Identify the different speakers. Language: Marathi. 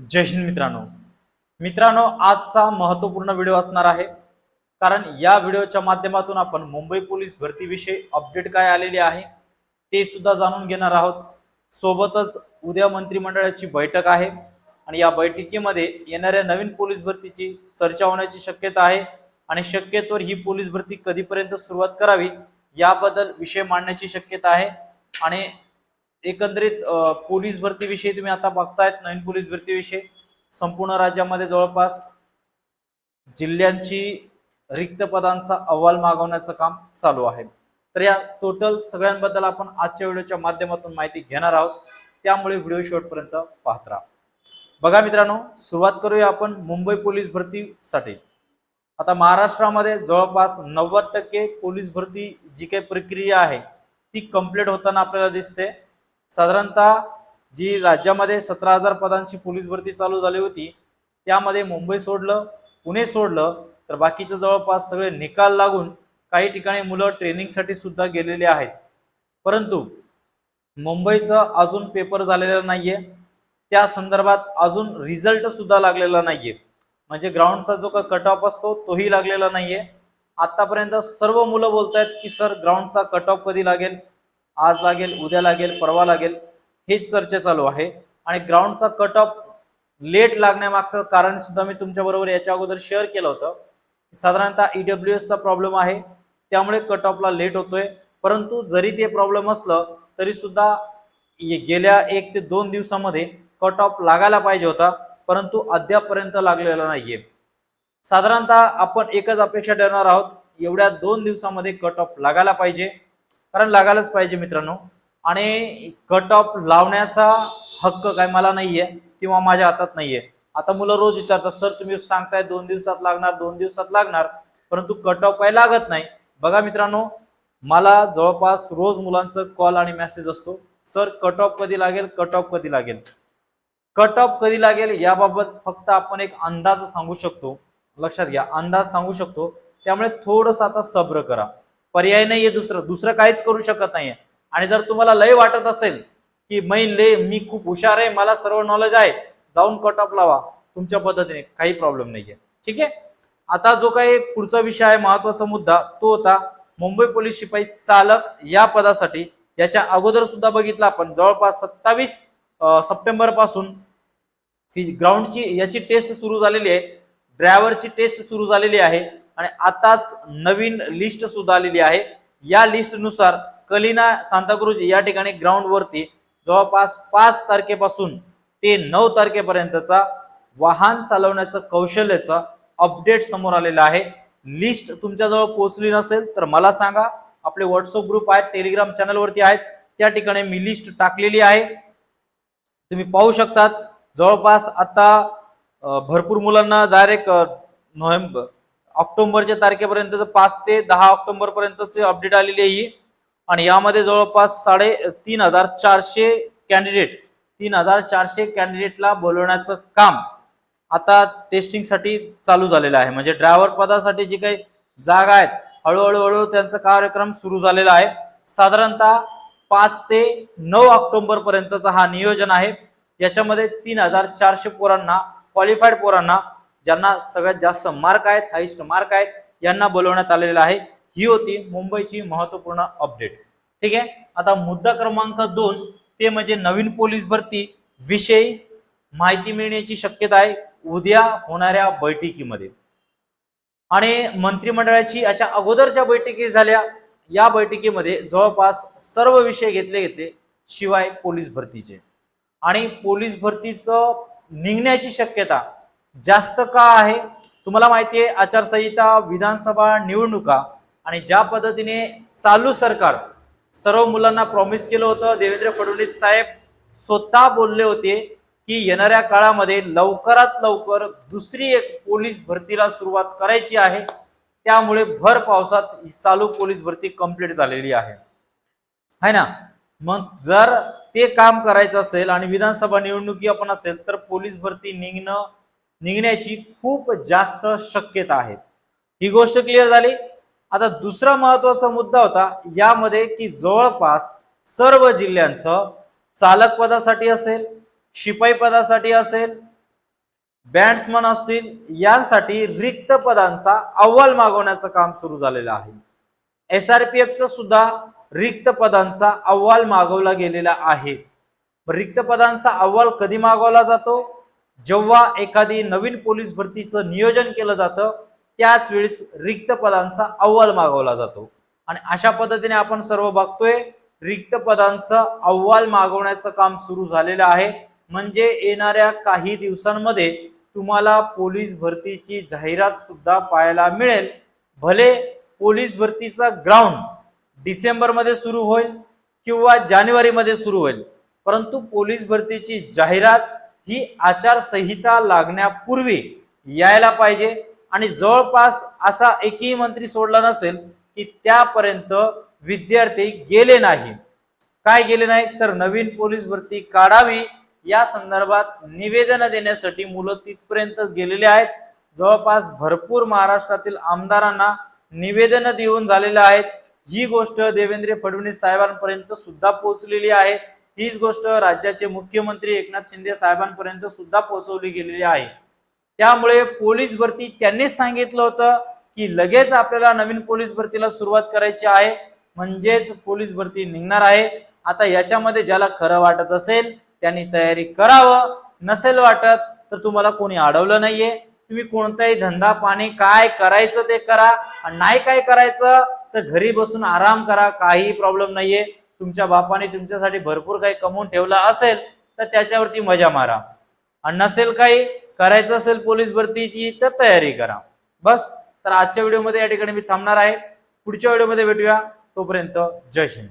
Speaker 1: जय हिंद मित्रांनो. मित्रांनो आजचा महत्त्वपूर्ण व्हिडिओ असणार आहे. कारण या व्हिडिओच्या माध्यमातून आपण मुंबई पोलीस भरतीविषयी अपडेट काय आलेली आहे ते सुद्धा जाणून घेणार आहोत. सोबतच उद्या मंत्रिमंडळाची बैठक आहे आणि या बैठकीमध्ये येणाऱ्या नवीन पोलीस भरतीची चर्चा होण्याची शक्यता आहे आणि शक्यतोवर ही पोलीस भरती कधीपर्यंत सुरुवात करावी याबद्दल विषय मांडण्याची शक्यता आहे. आणि एकंदरीत पोलीस भरतीविषयी तुम्ही आता बघतायत नवीन पोलीस भरतीविषयी. संपूर्ण राज्यामध्ये जवळपास जिल्ह्यांची रिक्त पदांचा अहवाल मागवण्याचं काम चालू आहे. तर या टोटल सगळ्यांबद्दल आपण आजच्या व्हिडिओच्या माध्यमातून माहिती घेणार आहोत. त्यामुळे व्हिडिओ शेवटपर्यंत पाहत राहा. बघा मित्रांनो सुरुवात करूया आपण मुंबई पोलीस भरतीसाठी. आता महाराष्ट्रामध्ये जवळपास नव्वद टक्के पोलीस भरती जी काही प्रक्रिया आहे ती कंप्लीट होताना आपल्याला दिसते. साधारणतः जी राज्यामध्ये सतरा हजार पदांची पोलीस भरती चालू झाली होती त्यामध्ये मुंबई सोडलं पुणे सोडलं तर बाकीचं जवळपास सगळे निकाल लागून काही ठिकाणी मुलं ट्रेनिंगसाठी सुद्धा गेलेले आहेत. परंतु मुंबईचं अजून पेपर झालेला नाहीये. त्या संदर्भात अजून रिझल्ट सुद्धा लागलेला नाहीये. म्हणजे ग्राउंडचा जो का कट ऑफ असतो तोही लागलेला नाहीये. आतापर्यंत सर्व मुलं बोलतायत की सर ग्राउंडचा कट ऑफ कधी लागेल? आज लागेल उद्या लागेल परवा लागेल हेच चर्चा चालू आहे. आणि ग्राउंडचा कट ऑफ लेट लागण्यामागचं कारण सुद्धा मी तुमच्या बरोबर याच्या अगोदर शेअर केलं होतं. साधारणतः ईडब्ल्यू चा प्रॉब्लेम आहे त्यामुळे कट ऑफला लेट होतोय. परंतु जरी ते प्रॉब्लेम असलं तरी सुद्धा गेल्या एक ते दोन दिवसामध्ये कट ऑफ लागायला पाहिजे होता परंतु अद्यापपर्यंत लागलेला नाहीये. साधारणतः आपण एकच अपेक्षा ठेवणार आहोत एवढ्या दोन दिवसामध्ये कट ऑफ लागायला पाहिजे. कारण लागायलाच पाहिजे मित्रांनो. आणि कट ऑफ लावण्याचा हक्क काय मला नाहीये किंवा माझ्या हातात नाहीये. आता मुलं रोज विचारतात सर तुम्ही सांगताय दोन दिवसात लागणार दोन दिवसात लागणार परंतु कट ऑफ काय लागत नाही. बघा मित्रांनो मला जवळपास रोज मुलांचं कॉल आणि मेसेज असतो. सर कट ऑफ कधी लागेल? कट ऑफ कधी लागेल? कट ऑफ कधी लागेल याबाबत फक्त आपण एक अंदाज सांगू शकतो. लक्षात घ्या अंदाज सांगू शकतो. त्यामुळे थोडस आता सब्र करा. पर्याय नाही आहे दुसरं. दुसरं काहीच करू शकत नाही आणि जर तुम्हाला लय वाटत असेल की मै ले मी खूप हुशार आहे मला सर्व नॉलेज आहे जाऊन कट ऑफ लावा तुमच्या पद्धतीने काही प्रॉब्लेम नाहीये. ठीक आहे? आता जो काही पुढचा विषय आहे महत्त्वाचा मुद्दा तो होता मुंबई पोलीस शिपाई चालक या पदासाठी. याच्या अगोदर सुद्धा बघितलं आपण जवळपास सत्तावीस सप्टेंबरपासून ग्राउंडची याची टेस्ट सुरू झालेली आहे. ड्रायव्हरची टेस्ट सुरू झालेली आहे. आणि आताच नवीन लिस्ट सुद्धा आलेली आहे. या लिस्टनुसार कलिना सांताक्रुज या ठिकाणी ग्राउंडवरती जवळपास पाच तारखेपासून ते नऊ तारखेपर्यंतचा वाहन चालवण्याचं कौशल्याचं अपडेट समोर आलेलं आहे. लिस्ट तुमच्याजवळ पोहोचली नसेल तर मला सांगा. आपले व्हॉट्सअप ग्रुप आहेत टेलिग्राम चॅनलवरती आहेत. त्या ठिकाणी मी लिस्ट टाकलेली आहे. तुम्ही पाहू शकतात. जवळपास आता भरपूर मुलांना डायरेक्ट नोव्हेंबर ऑक्टोबरच्या तारखेपर्यंत पाच ते दहा ऑक्टोबर पर्यंतचे अपडेट आलेली आहे ही. आणि यामध्ये जवळपास साडे तीन हजार चारशे कॅन्डिडेट तीन हजार चारशे कॅन्डिडेटला बोलवण्याचं काम आता टेस्टिंगसाठी चालू झालेलं आहे. म्हणजे ड्रायव्हर पदासाठी जी काही जागा आहेत हळूहळू हळू त्यांचा कार्यक्रम सुरू झालेला आहे. साधारणतः पाच ते नऊ ऑक्टोबर पर्यंतचा हा नियोजन आहे. याच्यामध्ये तीन हजार चारशे पोरांना क्वालिफाईड पोरांना ज्यांना सगळ्यात जास्त मार्क आहेत हायस्ट मार्क आहेत यांना बोलवण्यात आलेलं आहे. ही होती मुंबईची महत्त्वपूर्ण अपडेट ठीक आहे? आता मुद्दा क्रमांक दोन ते म्हणजे नवीन पोलीस भरती विषयी माहिती मिळण्याची शक्यता आहे. उद्या होणाऱ्या बैठकीमध्ये. आणि मंत्रिमंडळाची याच्या अगोदरच्या बैठकी झाल्या या बैठकीमध्ये जवळपास सर्व विषय घेतले घेतले शिवाय पोलीस भरतीचे. आणि पोलीस भरतीचं निघण्याची शक्यता जास्त का आहे? तुम्हाला माहिती आहे आचारसंहिता विधानसभा निवडणुका आणि ज्या पद्धतीने चालू सरकार सर्व मुलांना प्रॉमिस केलं होतं देवेंद्र फडणवीस साहेब स्वतः बोलले होते की येणाऱ्या काळामध्ये लवकरात लवकर दुसरी एक पोलीस भरतीला सुरुवात करायची आहे. त्यामुळे भर पावसात ही चालू पोलीस भरती कंप्लीट झालेली आहे. है ना? मग जर ते काम करायचं असेल आणि विधानसभा निवडणुकी आपण असेल तर पोलीस भरती निघणं निघण्याची खूप जास्त शक्यता आहे. ही गोष्ट क्लिअर झाली. आता दुसरा महत्त्वाचा मुद्दा होता यामध्ये की जवळपास सर्व जिल्ह्यांचं चालक पदासाठी असेल शिपाई पदासाठी असेल बँड्समन असतील यांसाठी रिक्त पदांचा अहवाल मागवण्याचं काम सुरू झालेलं आहे. एस आर पी एफचा सुद्धा रिक्त पदांचा अहवाल मागवला गेलेला आहे. रिक्त पदांचा अहवाल कधी मागवला जातो? जेव्हा एखादी नवीन पोलीस भरतीचं नियोजन केलं जातं त्याच वेळेस रिक्त पदांचा अहवाल मागवला जातो. आणि अशा पद्धतीने आपण सर्व बघतोय रिक्त पदांचा अहवाल मागवण्याचं काम सुरू झालेलं आहे. म्हणजे येणाऱ्या काही दिवसांमध्ये तुम्हाला पोलीस भरतीची जाहिरात सुद्धा पाहायला मिळेल. भले पोलीस भरतीचा ग्राउंड डिसेंबरमध्ये सुरू होईल किंवा जानेवारीमध्ये सुरू होईल परंतु पोलीस भरतीची जाहिरात ही आचारसंहिता लागण्यापूर्वी यायला पाहिजे. आणि जवळपास असा एकही मंत्री सोडला नसेल की त्यापर्यंत विद्यार्थी गेले नाही. काय गेले नाही? तर नवीन पोलीस भरती काढावी. या संदर्भात निवेदन देण्यासाठी मुलं तिथपर्यंत गेलेले आहेत. जवळपास भरपूर महाराष्ट्रातील आमदारांना निवेदन देऊन झालेले आहेत. ही गोष्ट देवेंद्र फडणवीस साहेबांपर्यंत सुद्धा पोहोचलेली आहे. हीच गोष्ट राज्याचे मुख्यमंत्री एकनाथ शिंदे साहेबांपर्यंत सुद्धा पोहोचवली गेलेली आहे. त्यामुळे पोलीस भरती त्यांनीच सांगितलं होतं की लगेच आपल्याला नवीन पोलीस भरतीला सुरुवात करायची आहे. म्हणजेच पोलीस भरती निघणार आहे. आता याच्यामध्ये ज्याला खरं वाटत असेल त्यांनी तयारी करावं. नसेल वाटत तर तुम्हाला कोणी अडवलं नाहीये. तुम्ही कोणताही धंदा पाणी काय करायचं ते करा. आणि नाही काय करायचं तर घरी बसून आराम करा. काही प्रॉब्लेम नाहीये. तुमच्या बापाने तुमच्यासाठी भरपूर काही कमवून ठेवलं असेल तर त्याच्यावरती मजा मारा. आणि नसेल काही करायचं असेल पोलीस भरतीची तर तयारी करा. बस. तर आजच्या व्हिडिओमध्ये या ठिकाणी मी थांबणार आहे. पुढच्या व्हिडिओमध्ये भेटूया. तोपर्यंत जय हिंद.